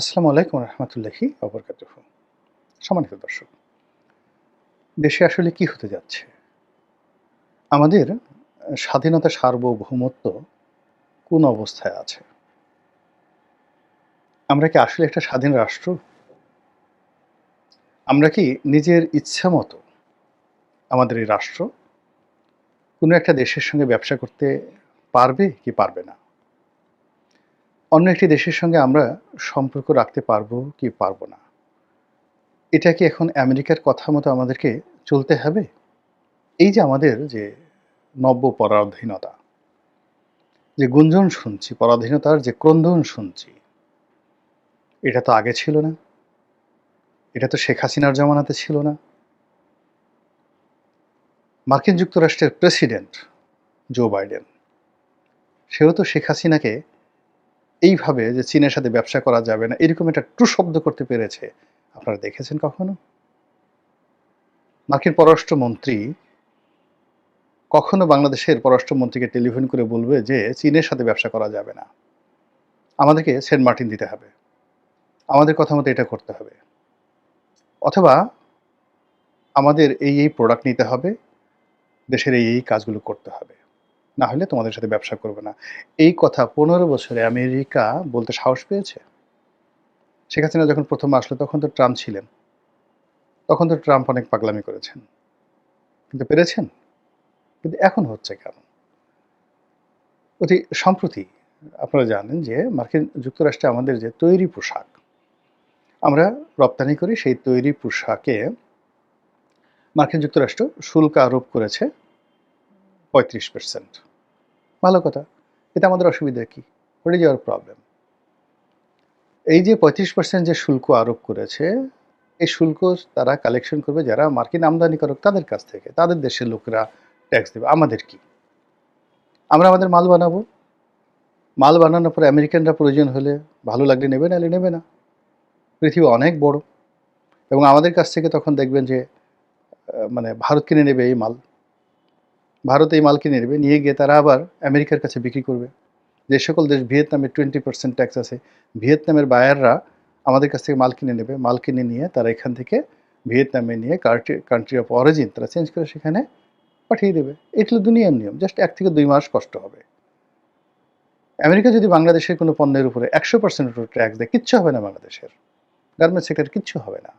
আসসালামু আলাইকুম রহমতুল্লাহি অবরকাত সম্মানিত দর্শক, দেশে আসলে কি হতে যাচ্ছে? আমাদের স্বাধীনতা সার্বভৌমত্ব কোন অবস্থায় আছে? আমরা কি আসলে একটা স্বাধীন রাষ্ট্র? আমরা কি নিজের ইচ্ছা মতো আমাদের এই রাষ্ট্র? কোনো একটা দেশের সঙ্গে ব্যবসা করতে পারবে কি পারবে না? অন্য একটি দেশের সঙ্গে আমরা সম্পর্ক রাখতে পারব কি পারব না? এটা কি এখন আমেরিকার কথা মতো আমাদেরকে চলতে হবে? এই যে আমাদের যে নব্য পরাধীনতা, যে গুঞ্জন শুনছি, পরাধীনতার যে ক্রন্দন শুনছি, এটা তো আগে ছিল না। এটা তো শেখ হাসিনার জমানাতে ছিল না। মার্কিন যুক্তরাষ্ট্রের প্রেসিডেন্ট জো বাইডেন, সেও তো শেখ হাসিনাকে এইভাবে যে চীনের সাথে ব্যবসা করা যাবে না, এরকম একটা ট্রু শব্দ করতে পেরেছে, আপনারা দেখেছেন কখনো? মার্কিন পররাষ্ট্রমন্ত্রী কখনো বাংলাদেশের পররাষ্ট্রমন্ত্রীকে টেলিফোন করে বলবে যে চীনের সাথে ব্যবসা করা যাবে না। আমাদেরকে সেন্ট মার্টিন দিতে হবে। আমাদের কথা মতো এটা করতে হবে। অথবা আমাদের এই এই প্রোডাক্ট নিতে হবে, দেশের এই এই কাজগুলো করতে হবে। না হলে তোমাদের সাথে ব্যবসা করবে না। এই কথা পনেরো বছরে আমেরিকা বলতে সাহস পেয়েছে? শেখ হাসিনা যখন প্রথম আসলো, তখন তো ট্রাম্প ছিলেন। তখন তো ট্রাম্প অনেক পাগলামি করেছেন। কিন্তু পেরেছেন? কিন্তু এখন হচ্ছে কেন? অতি সম্প্রতি আপনারা জানেন যে মার্কিন যুক্তরাষ্ট্রে আমাদের যে তৈরি পোশাক, আমরা রপ্তানি করি সেই তৈরি পোশাকে মার্কিন যুক্তরাষ্ট্র শুল্ক আরোপ করেছে পঁয়ত্রিশ পার্সেন্ট ভালো কথা। এতে আমাদের অসুবিধা কি? হোয়াট ইজ ইয়ার প্রবলেম এই যে পঁয়ত্রিশ পার্সেন্ট যে শুল্ক আরোপ করেছে, এই শুল্ক তারা কালেকশন করবে যারা মার্কিন আমদানিকারক তাদের কাছ থেকে। তাদের দেশের লোকেরা ট্যাক্স দেবে। আমাদের কি? আমরা আমাদের মাল বানাবো। মাল বানানোর পরে আমেরিকানরা প্রয়োজন হলে ভালো লাগলে নেবে, নাহলে নেবে না। পৃথিবী অনেক বড়। এবং আমাদের কাছ থেকে তখন দেখবেন যে মানে ভারত কিনে নেবে এই মাল। ভারত এই মাল কিনে নেবে, নিয়ে গিয়ে তারা আবার আমেরিকার কাছে বিক্রি করবে। যে সকল দেশ ভিয়েতনামে টোয়েন্টি পার্সেন্ট ট্যাক্স আছে, ভিয়েতনামের বায়াররা আমাদের কাছ থেকে মাল কিনে নেবে। মাল কিনে নিয়ে তারা এখান থেকে ভিয়েতনামে নিয়ে কান্ট্রি অফ অরিজিন তারা চেঞ্জ করে সেখানে পাঠিয়ে দেবে। এটা হলো দুনিয়ার নিয়ম জাস্ট এক থেকে দুই মাস কষ্ট হবে। আমেরিকা যদি বাংলাদেশের কোনো পণ্যের উপরে একশো পার্সেন্ট ট্যাক্স দেয়, কিচ্ছু হবে না বাংলাদেশের। গার্মেন্টস সেক্টর কিচ্ছু হবে না।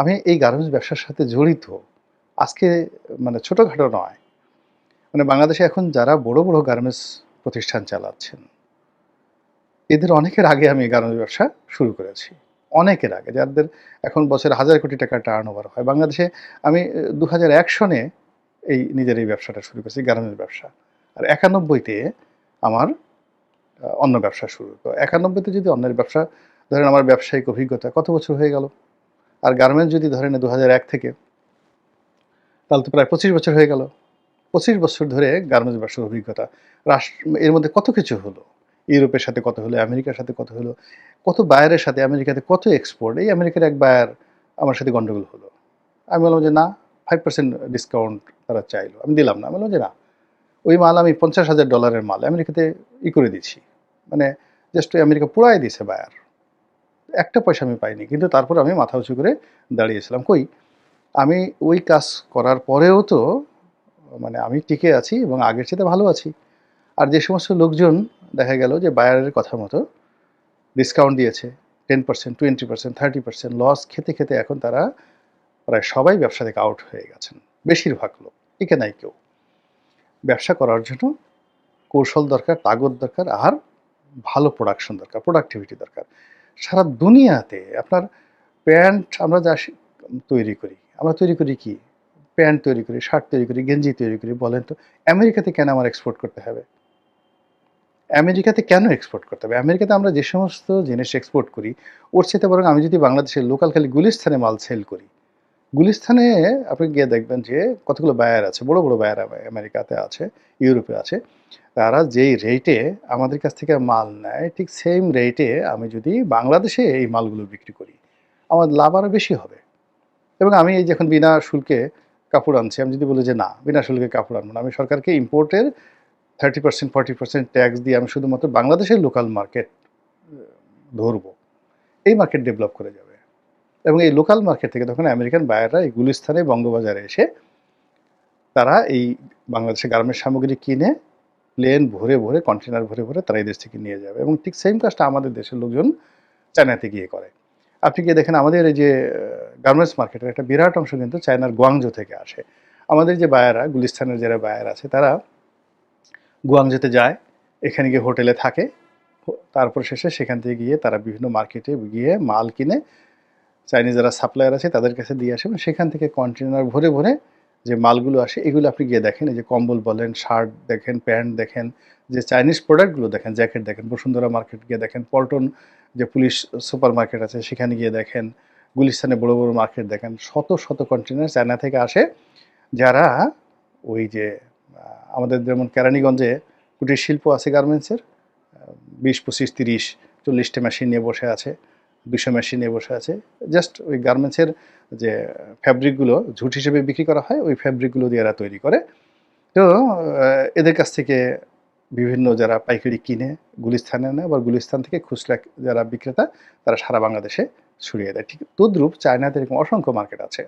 আমি এই গার্মেন্টস ব্যবসার সাথে জড়িত। আজকে মানে ছোটোখাটো নয়। মানে বাংলাদেশে এখন যারা বড় বড় গার্মেন্টস প্রতিষ্ঠান চালাচ্ছেন, এদের অনেকের আগে আমি গার্মেন্টস ব্যবসা শুরু করেছি। অনেকের আগে, যাদের এখন বছরে হাজার কোটি টাকা টার্ন ওভার হয়। বাংলাদেশে আমি দু হাজার এক সনে এই নিজের এই ব্যবসাটা শুরু করেছি, গার্মেন্টস ব্যবসা। আর একানব্বইতে আমার অন্য ব্যবসা শুরু তো একানব্বইতে যদি অন্যের ব্যবসা, ধরেন আমার ব্যবসায়িক অভিজ্ঞতা, কত বছর হয়ে গেল? আর গার্মেন্টস যদি ধরেন দু হাজার এক থেকে, তাহলে তো প্রায় পঁচিশ বছর হয়ে গেল। পঁচিশ বছর ধরে গার্মেন্টস ব্যবসার অভিজ্ঞতা। রাষ্ট্র এর মধ্যে কত কিছু হলো? ইউরোপের সাথে কত হলো? আমেরিকার সাথে কত হলো? কত বায়ারের সাথে, আমেরিকাতে কত এক্সপোর্ট এই আমেরিকার এক বায়ার আমার সাথে গন্ডগোল হলো। আমি বললাম যে, না ফাইভ পার্সেন্ট ডিসকাউন্ট তারা চাইলো। আমি দিলাম না। আমি বললাম যে, না, ওই মাল আমি পঞ্চাশ হাজার ডলারের মাল আমেরিকাতে ই করে দিচ্ছি মানে জাস্ট আমেরিকা পুরাই দিছে বায়ার। একটা পয়সা আমি পাইনি। কিন্তু তারপর আমি মাথা উঁচু করে দাঁড়িয়েছিলাম। কই? আমি ওই কাজ করার পরেও তো মানে আমি টিকে আছি এবং আগের চেয়ে ভালো আছি। আর যে সমস্ত লোকজন দেখা গেল যে বায়ারের কথা মতো ডিসকাউন্ট দিয়েছে ten percent twenty percent thirty percent loss খেতে খেতে এখন তারা প্রায় সবাই ব্যবসা থেকে আউট হয়ে গেছেন, বেশিরভাগ লোক টিকে নাই কেউ। ব্যবসা করার জন্য কৌশল দরকার, তাগত দরকার আর ভালো প্রোডাকশন দরকার প্রোডাক্টিভিটি দরকার। সারা দুনিয়াতে আপনার প্যান্ট আমরা যা তৈরি করি, আমরা তৈরি করি কি? প্যান্ট তৈরি করি, শার্ট তৈরি করি, গেঞ্জি তৈরি করি, বলেন তো, আমেরিকাতে কেন আমার এক্সপোর্ট করতে হবে? আমেরিকাতে কেন এক্সপোর্ট করতে হবে? আমেরিকাতে আমরা যে সমস্ত জিনিস এক্সপোর্ট করি, ওর সাথে বরং আমি যদি বাংলাদেশের লোকাল খালি গুলিস্থানে মাল সেল করি গুলিস্থানে আপনি গিয়ে দেখবেন যে কতগুলো বায়ার আছে, বড় বড় বায়ার আমেরিকাতে আছে, ইউরোপে আছে, তারা যেই রেটে আমাদের কাছ থেকে মাল নেয়, ঠিক সেম রেটে আমি যদি বাংলাদেশে এই মালগুলো বিক্রি করি, আমার লাভ আরও বেশি হবে। এবং আমি এই যখন বিনা শুল্কে কাপড় আনছি, আমি যদি বলি যে না, বিনা শুল্কে কাপড় আনব না। আমি সরকারকে ইম্পোর্টের thirty percent forty percent tax দিয়ে আমি শুধুমাত্র বাংলাদেশের লোকাল মার্কেট ধরবো। এই মার্কেট ডেভেলপ করে যাবে। এবং এই লোকাল মার্কেট থেকে তখন আমেরিকান বায়াররা এই গুলিস্থানে বঙ্গবাজারে এসে তারা এই বাংলাদেশের গার্মেন্টস সামগ্রী কিনে প্লেন ভরে ভরে কন্টেনার ভরে ভরে তারা এই দেশ থেকে নিয়ে যাবে। এবং ঠিক সেম কাজটা আমাদের দেশের লোকজন চায়নাতে গিয়ে করে। আপনি গিয়ে দেখেন আমাদের এই যে গার্মেন্টস মার্কেটের একটা বিরাট অংশ কিন্তু চায়নার গুয়াংজো থেকে আসে। আমাদের যে বায়ারা, গুলিস্তানের যারা বায়ার আছে, তারা গুয়াংজোতে যায়, এখানে গিয়ে হোটেলে থাকে, তারপর শেষে সেখান থেকে গিয়ে তারা বিভিন্ন মার্কেটে গিয়ে মাল কিনে চাইনিজ যারা সাপ্লায়ার আছে, তাদের কাছে দিয়ে আসে এবং সেখান থেকে কন্টেনার ভরে ভরে যে মালগুলো আসে, এগুলো আপনি গিয়ে দেখেন, এই যে কম্বল বলেন শার্ট দেখেন প্যান্ট দেখেন, যে চাইনিজ প্রোডাক্টগুলো দেখেন জ্যাকেট দেখেন, বসুন্ধরা মার্কেট গিয়ে দেখেন, পল্টন যে পুলিশ সুপার মার্কেট আছে, সেখানে গিয়ে দেখেন গুলিস্তানে বড় বড় মার্কেট দেখেন, শত শত কন্টেনার চায়না থেকে আসে, যারা ওই যে আমাদের যেমন কেরানীগঞ্জে কুটির শিল্প আছে গার্মেন্টসের বিশ, পঁচিশ, তিরিশ, চল্লিশটা মেশিন নিয়ে বসে আছে, দুশো মেশিন নিয়ে বসে আছে। জাস্ট ওই গার্মেন্টসের যে ফ্যাব্রিকগুলো ঝুট হিসেবে বিক্রি করা হয়, ওই ফ্যাব্রিকগুলো দিয়ে এরা তৈরি করে। তো এদের কাছ থেকে বিভিন্ন যারা পাইকারি কিনে গুলিস্থানে নেয়, আবার গুলিস্থান থেকে খুচরা যারা বিক্রেতা, তারা সারা বাংলাদেশে ছড়িয়ে দেয়। ঠিক তদ্রূপ চায়নাতে এরকম অসংখ্য মার্কেট আছে।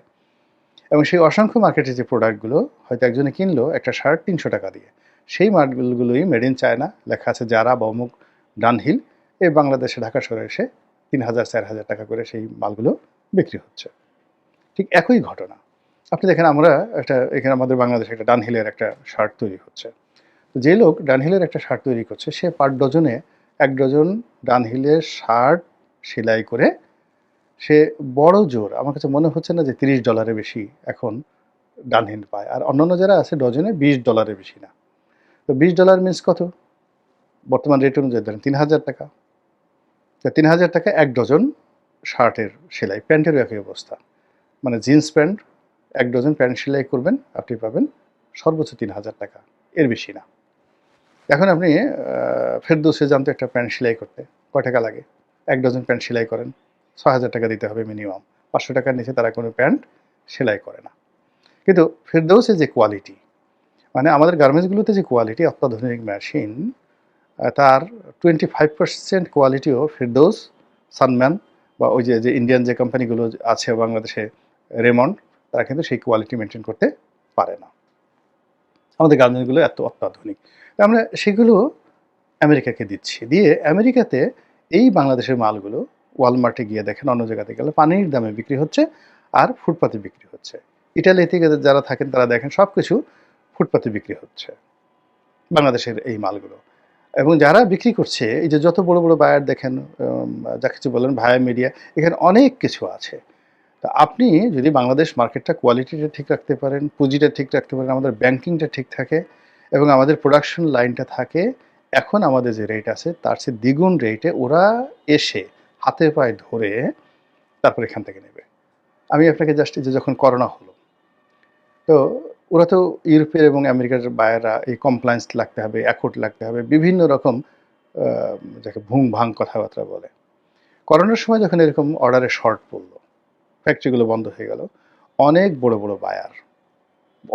এবং সেই অসংখ্য মার্কেটে যে প্রোডাক্টগুলো হয়তো একজনে কিনলো, একটা শার্ট তিনশো টাকা দিয়ে। সেই মার্কেটগুলোই মেড ইন চায়না লেখা আছে যারা বা অমুক ডানহিল এই বাংলাদেশে ঢাকা শহরে এসে তিন হাজার, চার হাজার টাকা করে সেই মালগুলো বিক্রি হচ্ছে। ঠিক একই ঘটনা। আপনি দেখেন আমরা একটা, এখানে আমাদের বাংলাদেশে একটা ডানহিলের একটা শার্ট তৈরি হচ্ছে। তো যে লোক ডানহিলের একটা শার্ট তৈরি করছে, সে পার ডজনে এক ডজন ডানহিলের শার্ট সেলাই করে সে বড় জোর। আমার কাছে মনে হচ্ছে না যে তিরিশ ডলারের বেশি এখন ডানহিল পায়। আর অন্যান্য যারা আছে, ডজনে বিশ ডলারের বেশি না। তো বিশ ডলার মিন্স কত? বর্তমান রেট অনুযায়ী ধরেন তিন হাজার টাকা। তো তিন হাজার টাকা এক ডজন শার্টের সেলাই, প্যান্টেরও একই অবস্থা। মানে জিন্স প্যান্ট এক ডজন প্যান্ট সেলাই করবেন, আপনি পাবেন সর্বোচ্চ তিন হাজার টাকা। এর বেশি না। এখন আপনি ফেরদৌসে জানতো একটা প্যান্ট সেলাই করতে। কয় টাকা লাগে? এক ডজন প্যান্ট সেলাই করেন। ছ হাজার টাকা দিতে হবে মিনিমাম পাঁচশো টাকার নিচে তারা কোনো প্যান্ট সেলাই করে না। কিন্তু ফেরদৌসের যে কোয়ালিটি মানে আমাদের গার্মেন্টসগুলোতে যে কোয়ালিটি অত্যাধুনিক মেশিন তার টোয়েন্টি ফাইভ পার্সেন্ট কোয়ালিটিও ফেরদৌস, সানম্যান বা ওই যে যে ইন্ডিয়ান যে কোম্পানিগুলো আছে বাংলাদেশে, রেমন্ড, তারা কিন্তু সেই কোয়ালিটি মেনটেন করতে পারে না। আমাদের গার্মেন্টসগুলো এত অত্যাধুনিক। আমরা সেগুলো আমেরিকাকে দিচ্ছি। দিয়ে আমেরিকাতে এই বাংলাদেশের মালগুলো ওয়ালমার্টে গিয়ে দেখেন অন্য জায়গাতে গেলে পানির দামে বিক্রি হচ্ছে আর ফুটপাতে বিক্রি হচ্ছে। ইটালি থেকে যারা থাকেন তারা দেখেন সব কিছু ফুটপাতে বিক্রি হচ্ছে। বাংলাদেশের এই মালগুলো। এবং যারা বিক্রি করছে, এই যে যত বড় বড় বায়ার দেখেন যা কিছু বলেন ভায়া মিডিয়া এখানে অনেক কিছু আছে। তা আপনি যদি বাংলাদেশ মার্কেটটা কোয়ালিটিটা ঠিক রাখতে পারেন, পুঁজিটা ঠিক রাখতে পারেন, আমাদের ব্যাংকিংটা ঠিক থাকে এবং আমাদের প্রোডাকশন লাইনটা থাকে, এখন আমাদের যে রেট আছে, তার চেয়ে দ্বিগুণ রেটে ওরা এসে হাতে পায়ে ধরে তারপর এখান থেকে নেবে। আমি আপনাকে জাস্ট যে যখন করোনা হলো, তো ওরা তো ইউরোপের এবং আমেরিকার বায়েরা এই কমপ্লায়েন্স লাগতে হবে অ্যাকোর্ড লাগতে হবে, বিভিন্ন রকম যাকে ভুং ভাং কথাবার্তা বলে। করোনার সময় যখন এরকম অর্ডারে শর্ট পড়ল ফ্যাক্টরিগুলো বন্ধ হয়ে গেল, অনেক বড় বড় বায়ার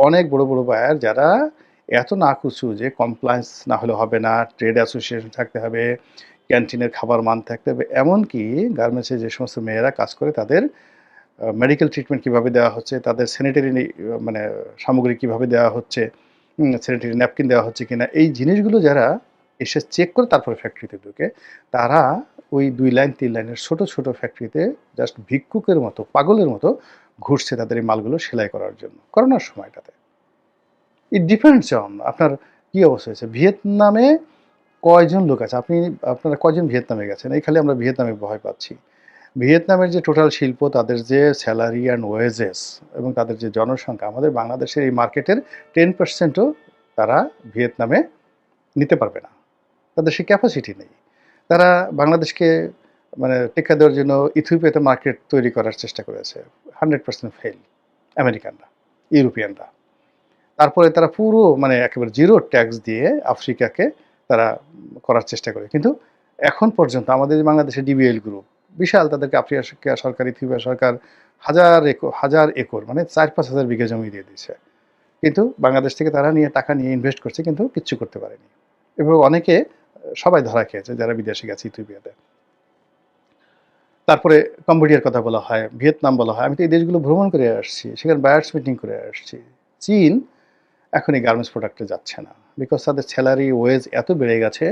অনেক বড় বড় বায়ার যারা এত নাকুচু যে কমপ্লায়েন্স না হলে হবে না ট্রেড অ্যাসোসিয়েশন থাকতে হবে ক্যান্টিনের খাবার মান থাকতে হবে। এমনকি গার্মেন্টসে যে সমস্ত মেয়েরা কাজ করে, তাদের মেডিকেল ট্রিটমেন্ট কীভাবে দেওয়া হচ্ছে, তাদের স্যানিটারি মানে সামগ্রী কীভাবে দেওয়া হচ্ছে স্যানিটারি ন্যাপকিন দেওয়া হচ্ছে কিনা, এই জিনিসগুলো যারা এসে চেক করে তারপরে ফ্যাক্টরিতে ঢুকে, তারা ওই দুই লাইন তিন লাইনের ছোট ছোট ফ্যাক্টরিতে জাস্ট ভিক্ষুকের মতো, পাগলের মতো ঘুরছে তাদের এই মালগুলো সেলাই করার জন্য, করোনার সময়টাতে। ইট ডিপেন্ডস অন আপনার কী অবস্থা হয়েছে। ভিয়েতনামে কয়জন লোক আছে? আপনি, আপনারা কয়জন ভিয়েতনামে গেছেন? এই খালি আমরা ভিয়েতনামে ভয় পাচ্ছি। ভিয়েতনামের যে টোটাল শিল্প, তাদের যে স্যালারি অ্যান্ড ওয়েজেস এবং তাদের যে জনসংখ্যা, আমাদের বাংলাদেশের এই মার্কেটের টেন পার্সেন্টও তারা ভিয়েতনামে নিতে পারবে না। তাদের সেই ক্যাপাসিটি নেই। তারা বাংলাদেশকে মানে টেক্কা দেওয়ার জন্য ইথিওপিয়াতে মার্কেট তৈরি করার চেষ্টা করেছে। হান্ড্রেড পার্সেন্ট ফেল আমেরিকানরা, ইউরোপিয়ানরা। তারপরে তারা পুরো মানে একেবারে জিরো ট্যাক্স দিয়ে আফ্রিকাকে তারা করার চেষ্টা করে। কিন্তু এখন পর্যন্ত আমাদের যে বাংলাদেশের ডিবিএল গ্রুপ বিশাল তাদেরকে আফ্রিকা সরকার ইথিওপিয়া সরকার হাজার একর হাজার একর মানে চার পাঁচ হাজার বিঘা জমি দিয়ে দিয়েছে। কিন্তু বাংলাদেশ থেকে তারা নিয়ে টাকা নিয়ে ইনভেস্ট করছে, কিন্তু কিচ্ছু করতে পারেনি। এবং অনেকে সবাই ধরা খেয়েছে, যারা বিদেশে গেছে ইথিওপিয়াতে। তারপরে কম্বোডিয়ার কথা বলা হয়, ভিয়েতনাম বলা হয়। আমি তো এই দেশগুলো ভ্রমণ করে আসছি, সেখানে বায়ার্স মিটিং করে আসছি। চীন এখন এই গার্মেন্টস প্রোডাক্টে যাচ্ছে না। বিকজ তাদের স্যালারি ওয়েজ এত বেড়ে গেছে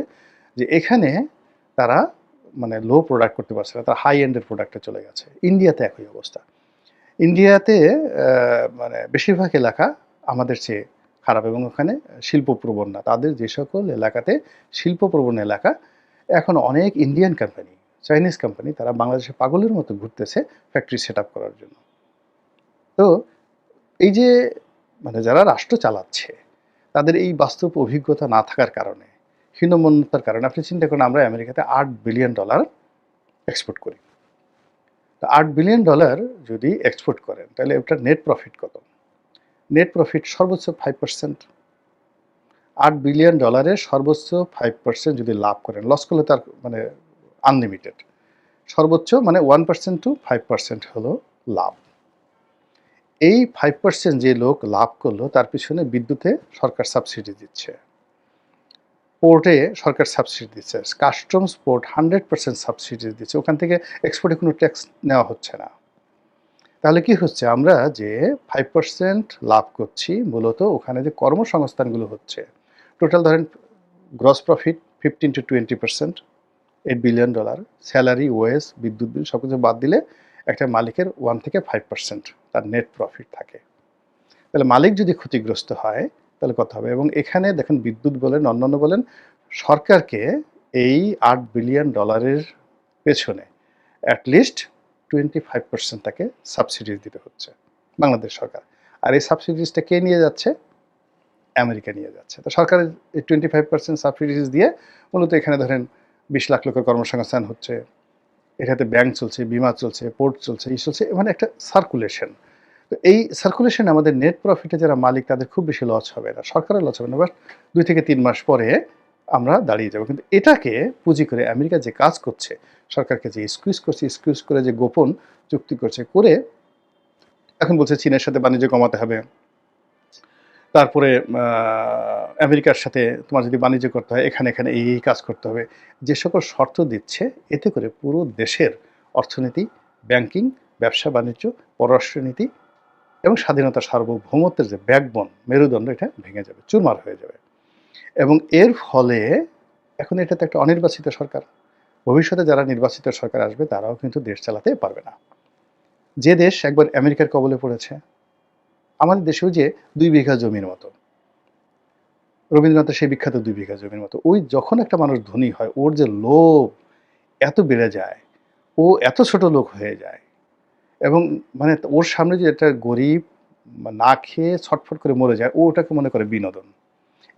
যে এখানে তারা মানে লো প্রোডাক্ট করতে পারছে না, তারা হাই এন্ডের প্রোডাক্টে চলে গেছে। ইন্ডিয়াতে একই অবস্থা। ইন্ডিয়াতে মানে বেশিরভাগ এলাকা আমাদের চেয়ে খারাপ এবং ওখানে শিল্পপ্রবণ না। তাদের যে সকল এলাকাতে শিল্পপ্রবণ এলাকা, এখন অনেক ইন্ডিয়ান কোম্পানি চাইনিজ কোম্পানি তারা বাংলাদেশে পাগলের মতো ঘুরতেছে ফ্যাক্টরি সেট করার জন্য। তো এই যে মানে যারা রাষ্ট্র চালাচ্ছে, তাদের এই বাস্তব অভিজ্ঞতা না থাকার কারণে, হীনমন্যতার কারণে, আপনি চিন্তা করেন আমরা আমেরিকাতে আট বিলিয়ন ডলার এক্সপোর্ট করি। তো আট বিলিয়ন ডলার যদি এক্সপোর্ট করেন, তাহলে ওটার নেট প্রফিট কত? নেট প্রফিট সর্বোচ্চ ফাইভ পার্সেন্ট আট বিলিয়ন ডলারে সর্বোচ্চ ফাইভ পার্সেন্ট যদি লাভ করেন লস করলে তার মানে আনলিমিটেড সর্বোচ্চ মানে one percent to five percent হলো লাভ। এই ফাইভ পার্সেন্ট যে লোক লাভ করল, তার পিছনে বিদ্যুতে সরকার সাবসিডি দিচ্ছে। পোর্টে সরকার সাবসিডি দিচ্ছে। Customs port hundred percent subsidy দিচ্ছে। ওখান থেকে এক্সপোর্টে কোনো ট্যাক্স নেওয়া হচ্ছে না। তাহলে কি হচ্ছে? আমরা যে ফাইভ পার্সেন্ট লাভ করছি, মূলত ওখানে যে কর্মসংস্থানগুলো হচ্ছে টোটাল ধরেন gross profit fifteen to twenty percent eight billion dollar salary wages বিদ্যুৎ বিল সব কিছু বাদ দিলে একটা মালিকের ওয়ান থেকে ফাইভ পার্সেন্ট তার নেট প্রফিট থাকে। তাহলে মালিক যদি ক্ষতিগ্রস্ত হয়, তাহলে কথা হবে? এবং এখানে দেখেন বিদ্যুৎ বলেন, অন্যান্য বলেন, সরকারকে এই আট বিলিয়ন ডলারের পেছনে at least twenty five percent তাকে সাবসিডিজ দিতে হচ্ছে বাংলাদেশ সরকার। আর এই সাবসিডিজটা কে নিয়ে যাচ্ছে? আমেরিকা নিয়ে যাচ্ছে। তো সরকারের এই টোয়েন্টি ফাইভ পার্সেন্ট সাবসিডিজ দিয়ে মূলত এখানে ধরেন বিশ লাখ লোকের কর্মসংস্থান হচ্ছে এটাতে ব্যাংক চলছে, বিমা চলছে পোর্ট চলছে, এই চলছে মানে একটা সার্কুলেশন তো এই সার্কুলেশন আমাদের নেট প্রফিটে যারা মালিক, তাদের খুব বেশি লস হবে না। সরকারের লস হবে না বাট দুই থেকে তিন মাস পরে আমরা দাঁড়িয়ে যাব। কিন্তু এটাকে পুঁজি করে আমেরিকা যে কাজ করছে, সরকারকে যে স্কুইজ করছে স্কুইজ করে যে গোপন চুক্তি করছে, করে এখন বলছে চীনের সাথে বাণিজ্য কমাতে হবে। তারপরে আমেরিকার সাথে তোমার যদি বাণিজ্য করতে হয়, এখানে এখানে এই এই কাজ করতে হবে। যে সকল শর্ত দিচ্ছে, এতে করে পুরো দেশের অর্থনীতি, ব্যাংকিং, ব্যবসা, বাণিজ্য পররাষ্ট্রনীতি এবং স্বাধীনতা সার্বভৌমত্বের যে ব্যাকবন মেরুদণ্ড, এটা ভেঙে যাবে, চুরমার হয়ে যাবে। এবং এর ফলে এখন এটাতে একটা অনির্বাচিত সরকার। ভবিষ্যতে যারা নির্বাচিত সরকার আসবে, তারাও কিন্তু দেশ চালাতে পারবে না। যে দেশ একবার আমেরিকার কবলে পড়েছে আমাদের দেশেও যে দুই বিঘা জমির মতো, রবীন্দ্রনাথের সেই বিখ্যাত দুই বিঘা জমির মতো, ওই যখন একটা মানুষ ধনী হয়, ওর যে লোভ এত বেড়ে যায়, ও এত ছোট লোক হয়ে যায়, এবং মানে ওর সামনে যে একটা গরিব না খেয়ে ছটফট করে মরে যায়, ও ওটাকে মনে করে বিনোদন।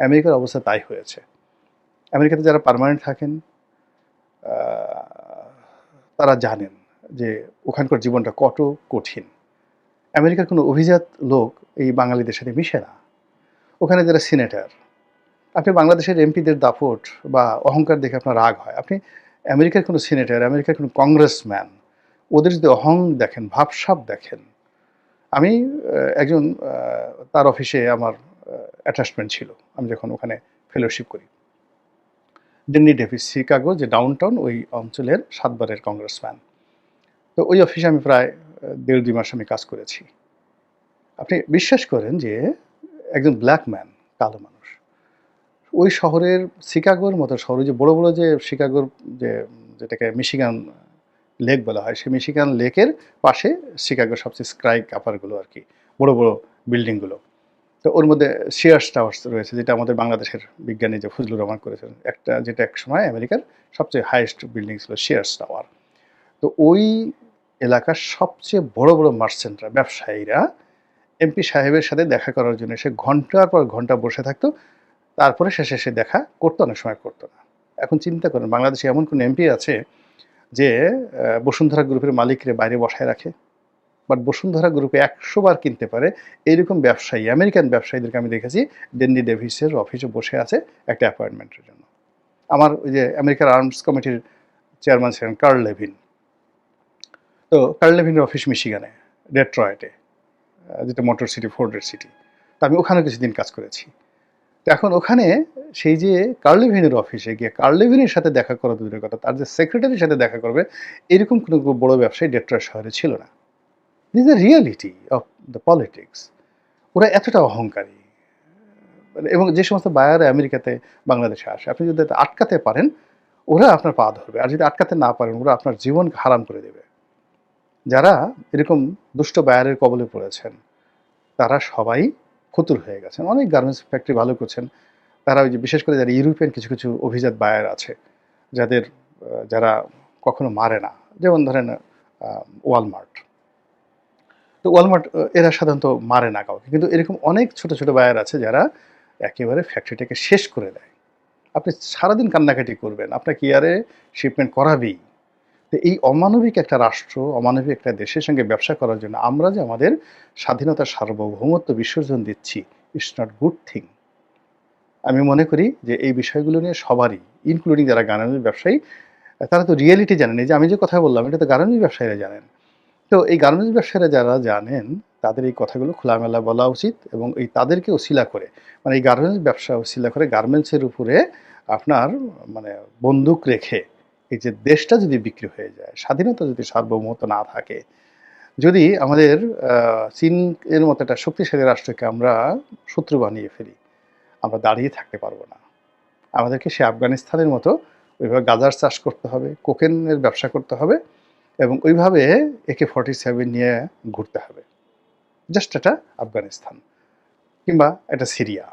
আমেরিকার অবস্থা তাই হয়েছে। আমেরিকাতে যারা পার্মানেন্ট থাকেন তারা জানেন যে ওখানকার জীবনটা কত কঠিন। আমেরিকার কোনো অভিজাত লোক এই বাঙালিদের সাথে মিশে না। ওখানে যারা সিনেটার, আপনি বাংলাদেশের এমপিদের দাপট বা অহংকার দেখে আপনার রাগ হয়। আপনি আমেরিকার কোনো সিনেটার, আমেরিকার কোনো কংগ্রেসম্যান, ওদের যদি অহং দেখেন, ভাবসাব দেখেন, আমি একজন তার অফিসে আমার অ্যাটাচমেন্ট ছিল। আমি যখন ওখানে ফেলোশিপ করি। ডেন্নি ডেভিস, শিকাগো যে ডাউনটাউন ওই অঞ্চলের সাতবারের কংগ্রেসম্যান। তো ওই অফিসে আমি প্রায় দেড়, দুই মাস আমি কাজ করেছি। আপনি বিশ্বাস করেন যে একজন ব্ল্যাক ম্যান কালো মানুষ, ওই শহরের শিকাগোর মতো শহরে যে বড় বড় যে শিকাগোর যে, যেটাকে মিশিগান লেক বলা হয়, সেই মিশিগান লেকের পাশে শিকাগোর সবচেয়ে স্ক্রাই কাপারগুলো আর কি, বড় বড় বিল্ডিংগুলো তো ওর মধ্যে শিয়ার্স টাওয়ার্স রয়েছে, যেটা আমাদের বাংলাদেশের বিজ্ঞানী যে ফজলুর রহমান করেছেন, একটা যেটা এক সময় আমেরিকার সবচেয়ে হাইয়েস্ট বিল্ডিং ছিল শিয়ার্স টাওয়ার তো ওই এলাকার সবচেয়ে বড় বড় মার্চেন্টরা ব্যবসায়ীরা এমপি সাহেবের সাথে দেখা করার জন্য সে ঘণ্টার পর ঘণ্টা বসে থাকতো, তারপরে শেষে সে দেখা করতো, অনেক সময় করতো না। এখন চিন্তা করেন, বাংলাদেশে এমন কোন এমপি আছে যে বসুন্ধরা গ্রুপের মালিকরে বাইরে বসায় রাখে। বাট বসুন্ধরা গ্রুপে একশো বার কিনতে পারে। এইরকম ব্যবসায়ী আমেরিকান ব্যবসায়ীদেরকে আমি দেখেছি ডেন্ডি ডেভিসের অফিসে বসে আছে একটা অ্যাপয়েন্টমেন্টের জন্য। আমার ওই যে আমেরিকার আর্মস কমিটির চেয়ারম্যান ছিলেন কার্ল লেভিন তো কার্ল লেভিনের অফিস মিশিগানে ডেট্রয়েটে যেটা মোটর সিটি ফোর্ডের সিটি তো আমি ওখানে কিছুদিন কাজ করেছি। তো এখন ওখানে সেই যে কার্লিভিনের অফিসে গিয়ে কার্লিভিনের সাথে দেখা করা দূরের কথা, তার যে সেক্রেটারির সাথে দেখা করবে, এরকম কোনো বড় ব্যবসায়ী ডেট্রয়েট শহরে ছিল না। This the reality of the politics ওরা এতটা অহংকারী। মানে এবং যে সমস্ত বায়ারে আমেরিকাতে, বাংলাদেশে আসে, আপনি যদি আটকাতে পারেন, ওরা আপনার পা ধরবে। আর যদি আটকাতে না পারেন, ওরা আপনার জীবন হারাম করে দেবে। যারা এরকম দুষ্ট বায়ারের কবলে পড়েছেন, তারা সবাই ফতুর হয়ে গেছেন। অনেক গার্মেন্টস ফ্যাক্টরি ভালো করছেন। তারা ওই যে বিশেষ করে যারা ইউরোপিয়ান কিছু কিছু অভিজাত বায়ার আছে, যাদের যারা কখনো মারে না। যেমন ধরেন ওয়ালমার্ট তো ওয়ালমার্ট এরা সাধারণত মারে না কাউকে। কিন্তু এরকম অনেক ছোট ছোট বায়ার আছে যারা একেবারে ফ্যাক্টরিটাকে শেষ করে দেয়। আপনি সারাদিন কান্নাকাটি করবেন। আপনাকে ইয়ারে শিপমেন্ট করাবেই। তো এই অমানবিক একটা রাষ্ট্র, অমানবিক একটা দেশের সঙ্গে ব্যবসা করার জন্য আমরা যে আমাদের স্বাধীনতার সার্বভৌমত্ব বিসর্জন দিচ্ছি ইটস নট গুড থিং আমি মনে করি যে এই বিষয়গুলো নিয়ে সবারই ইনক্লুডিং যারা গার্মেন্টস ব্যবসায়ী, তারা তো রিয়েলিটি জানেন। যে আমি যে কথা বললাম, এটা তো গার্মেন্টস ব্যবসায়ীরা জানেন। তো এই গার্মেন্টস ব্যবসায়ীরা যারা জানেন, তাদের এই কথাগুলো খোলামেলা বলা উচিত এবং এই তাদেরকে ওসিলা করে মানে এই গার্মেন্টস ব্যবসা ওসিলা করে গার্মেন্টসের উপরে আপনার মানে বন্দুক রেখে এই যে দেশটা যদি বিক্রি হয়ে যায়, স্বাধীনতা যদি সার্বভৌমত্ব না থাকে, যদি আমাদের চীন এর মতো একটা শক্তিশালী রাষ্ট্রকে আমরা শত্রু বানিয়ে ফেলি, আমরা দাঁড়িয়ে থাকতে পারব না। আমাদেরকে সে আফগানিস্তানের মতো ওইভাবে গাজার চাষ করতে হবে কোকেনের ব্যবসা করতে হবে এবং ওইভাবে একে ফর্টি সেভেন নিয়ে ঘুরতে হবে। জাস্ট এটা আফগানিস্তান কিংবা এটা সিরিয়া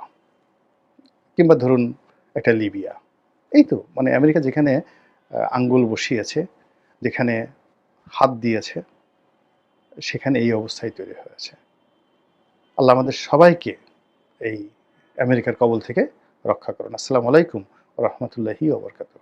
কিংবা ধরুন একটা লিবিয়া। এই তো মানে আমেরিকা যেখানে আঙ্গুল বসিয়েছে, যেখানে হাত দিয়েছে, সেখানে এই অবস্থায় তৈরি হয়েছে। আল্লাহ আমাদের সবাইকে এই আমেরিকার কবল থেকে রক্ষা করুন। আসসালামু আলাইকুম রহমতুল্লাহি ওবরকাতুহ